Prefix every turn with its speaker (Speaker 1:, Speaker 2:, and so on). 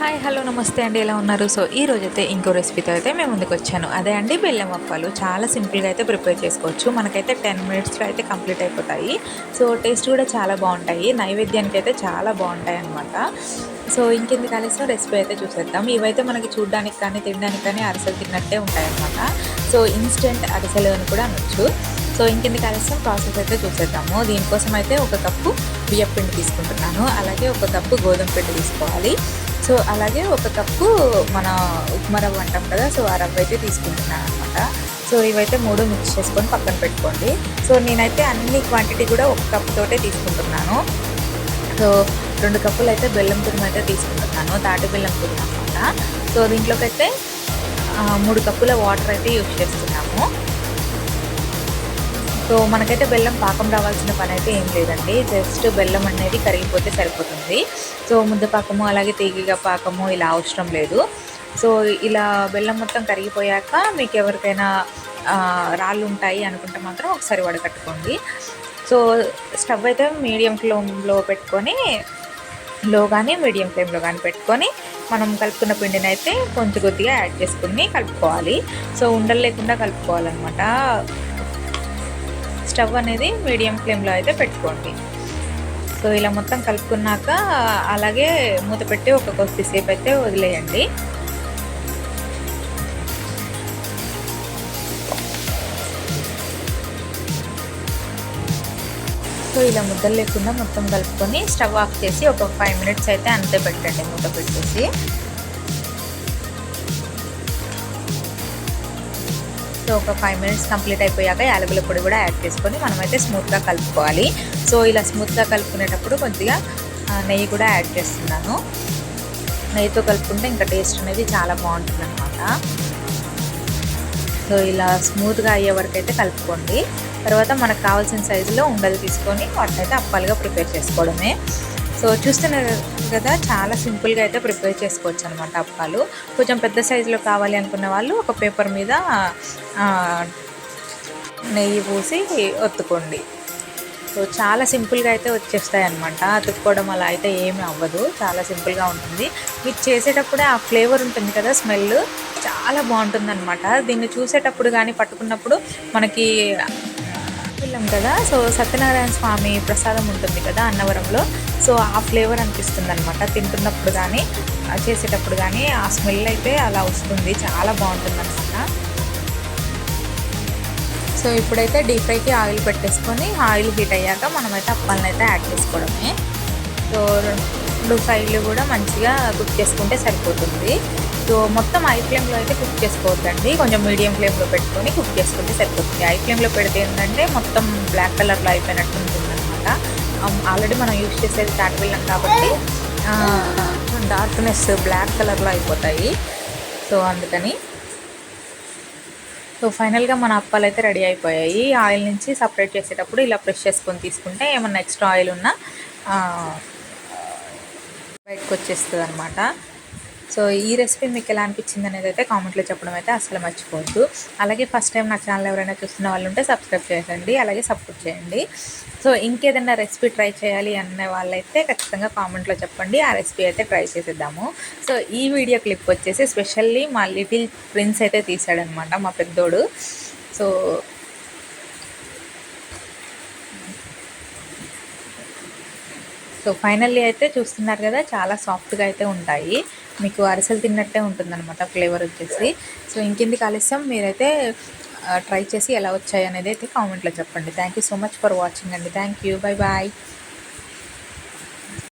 Speaker 1: Hi hello నమస్తే అండి. ఎలా ఉన్నారు? సో ఈ రోజైతే ఇంకో రెసిపీతో అయితే మేము ముందుకు వచ్చాను. అదే అండి బెల్లం అప్పాలు. చాలా సింపుల్గా అయితే ప్రిపేర్ చేసుకోవచ్చు. మనకైతే టెన్ మినిట్స్లో అయితే కంప్లీట్ అయిపోతాయి. సో టేస్ట్ కూడా చాలా బాగుంటాయి. నైవేద్యానికి అయితే చాలా బాగుంటాయి అనమాట సో ఇంకెందుకు కలిసిన రెసిపీ అయితే చూసేద్దాం. ఇవైతే మనకి చూడడానికి కానీ తినడానికి కానీ అరసలు తిన్నట్టే ఉంటాయన్నమాట సో ఇన్స్టెంట్ అరిసెలు అని కూడా అనొచ్చు. సో ఇంకెందుకు ఆలస్యం? ప్రాసెస్ అయితే చూసేద్దాము. దీనికోసం అయితే ఒక కప్పు బియ్యం పిండి తీసుకుంటున్నాను. అలాగే ఒక కప్పు గోధుమ పిండి తీసుకోవాలి. సో అలాగే ఒక కప్పు మన ఉప్మా రవ్వ అంటాం కదా సో ఆ రవ్వ అయితే తీసుకుంటున్నాను అనమాట సో ఇవైతే మూడు మిక్స్ చేసుకొని పక్కన పెట్టుకోండి. సో నేనైతే అన్ని క్వాంటిటీ కూడా ఒక కప్ తోటే తీసుకుంటున్నాను. సో రెండు కప్పులు అయితే బెల్లం తురుము అయితే తీసుకుంటున్నాను తాటి బెల్లం తురుము అనమాట సో దీంట్లోకి అయితే మూడు కప్పుల వాటర్ అయితే యూజ్ చేస్తున్నాము. సో మనకైతే బెల్లం పాకం రావాల్సిన పని అయితే ఏం లేదండి. జస్ట్ బెల్లం అనేది కరిగిపోతే సరిపోతుంది. సో ముద్ద పాకము అలాగే తీగిగా పాకము ఇలా అవసరం లేదు. సో ఇలా బెల్లం మొత్తం కరిగిపోయాక మీకు ఎవరికైనా రాళ్ళు ఉంటాయి అనుకుంటే మాత్రం ఒకసారి వడకట్టుకోండి సో స్టవ్ అయితే మీడియం ఫ్లేమ్లో పెట్టుకొని లో కానీ మీడియం ఫ్లేమ్లో కానీ పెట్టుకొని మనం కలుపుకున్న పిండిని అయితే కొంచెం కొద్దిగా యాడ్ చేసుకుని కలుపుకోవాలి. సో ఉండలు లేకుండా కలుపుకోవాలన్నమాట. స్టవ్ అనేది మీడియం ఫ్లేమ్లో అయితే పెట్టుకోండి. సో ఇలా మొత్తం కలుపుకున్నాక అలాగే మూత పెట్టి ఒక కొద్దిసేపు అయితే వదిలేయండి. సో ఇలా ముద్దలు లేకుండా మొత్తం కలుపుకొని స్టవ్ ఆఫ్ చేసి ఒక ఫైవ్ మినిట్స్ అయితే అంతే పెట్టండి మూత పెట్టేసి. సో ఒక ఫైవ్ మినిట్స్ కంప్లీట్ అయిపోయాక యాలకుల పొడి కూడా యాడ్ చేసుకొని మనమైతే స్మూత్గా కలుపుకోవాలి. సో ఇలా స్మూత్గా కలుపుకునేటప్పుడు కొద్దిగా నెయ్యి కూడా యాడ్ చేస్తున్నాను. నెయ్యితో కలుపుకుంటే ఇంకా టేస్ట్ అనేది చాలా బాగుంటుంది అనమాట సో ఇలా స్మూత్గా అయ్యే వరకు అయితే కలుపుకోండి. తర్వాత మనకు కావాల్సిన సైజులో ఉండలు తీసుకొని వాటినైతే అయితే అప్పాలుగా ప్రిపేర్ చేసుకోవడమే. సో చూస్తున్నారు కదా చాలా సింపుల్గా అయితే ప్రిపేర్ చేసుకోవచ్చు అనమాట అప్పాలు. కొంచెం పెద్ద సైజులో కావాలి అనుకున్న వాళ్ళు ఒక పేపర్ మీద నెయ్యి పూసి ఒత్తుకోండి. సో చాలా సింపుల్గా అయితే వచ్చేస్తాయి అనమాట అతుక్కోవడం అలా అయితే ఏమీ అవ్వదు. చాలా సింపుల్గా ఉంటుంది. మీరు చేసేటప్పుడే ఆ ఫ్లేవర్ ఉంటుంది కదా స్మెల్ చాలా బాగుంటుంది అనమాట దీన్ని చూసేటప్పుడు కానీ పట్టుకున్నప్పుడు మనకి వెళ్ళాం కదా. సో సత్యనారాయణ స్వామి ప్రసాదం ఉంటుంది కదా అన్నవరంలో. సో ఆ ఫ్లేవర్ అనిపిస్తుంది అనమాట తింటున్నప్పుడు కానీ చేసేటప్పుడు కానీ ఆ స్మెల్ అయితే అలా వస్తుంది. చాలా బాగుంటుంది అనమాట సో ఇప్పుడైతే డీప్ ఫ్రైకి ఆయిల్ పెట్టేసుకొని ఆయిల్ హీట్ అయ్యాక మనమైతే అప్పాలను అయితే యాడ్ చేసుకోవడమే. సో రెండు ఫ్రైలు కూడా మంచిగా కుక్ చేసుకుంటే సరిపోతుంది. సో మొత్తం ఐ ఫ్లేమ్లో అయితే కుక్ చేసుకోవద్దండి. కొంచెం మీడియం ఫ్లేమ్లో పెట్టుకొని కుక్ చేసుకుంటే సరిపోతుంది. ఐ ఫ్లేమ్లో పెడితే ఏంటంటే మొత్తం బ్లాక్ కలర్లో అయిపోయినట్టు ఉంటుంది అనమాట ఆల్రెడీ మనం యూజ్ చేసేది తాటి బెల్లం కాబట్టి డార్క్నెస్ బ్లాక్ కలర్లో అయిపోతాయి. సో అందుకని. సో ఫైనల్గా మన అప్పాలు అయితే రెడీ అయిపోయాయి. ఆయిల్ నుంచి సపరేట్ చేసేటప్పుడు ఇలా ప్రెష్ చేసుకొని తీసుకుంటే ఏమన్నా ఎక్స్ట్రా ఆయిల్ ఉన్నా బయటకు వచ్చేస్తుంది అనమాట సో ఈ రెసిపీ మీకు ఎలా అనిపించింది అనేది అయితే కామెంట్లో చెప్పడం అయితే అసలు మర్చిపోవద్దు. అలాగే ఫస్ట్ టైం నా ఛానల్ ఎవరైనా చూస్తున్న వాళ్ళు ఉంటే సబ్స్క్రైబ్ చేయండి అలాగే సపోర్ట్ చేయండి. సో ఇంకేదైనా రెసిపీ ట్రై చేయాలి అనే వాళ్ళైతే ఖచ్చితంగా కామెంట్లో చెప్పండి ఆ రెసిపీ అయితే ట్రై చేసేద్దాము. సో ఈ వీడియో క్లిప్ వచ్చేసి స్పెషల్లీ మా లిటిల్ ప్రిన్స్ అయితే తీసాడనమాట మా పెద్దోడు. సో సో ఫైనల్లీ అయితే చూస్తున్నారు కదా చాలా సాఫ్ట్గా అయితే ఉంటాయి. మీకు అరిసెలు తిన్నట్టే ఉంటుందన్నమాట ఫ్లేవర్ వచ్చేసి. సో ఇంకెందుకు ఆలస్యం? మీరైతే ట్రై చేసి ఎలా వచ్చాయి అనేది అయితే కామెంట్లో చెప్పండి. Thank you so much for watching అండి. Thank you bye bye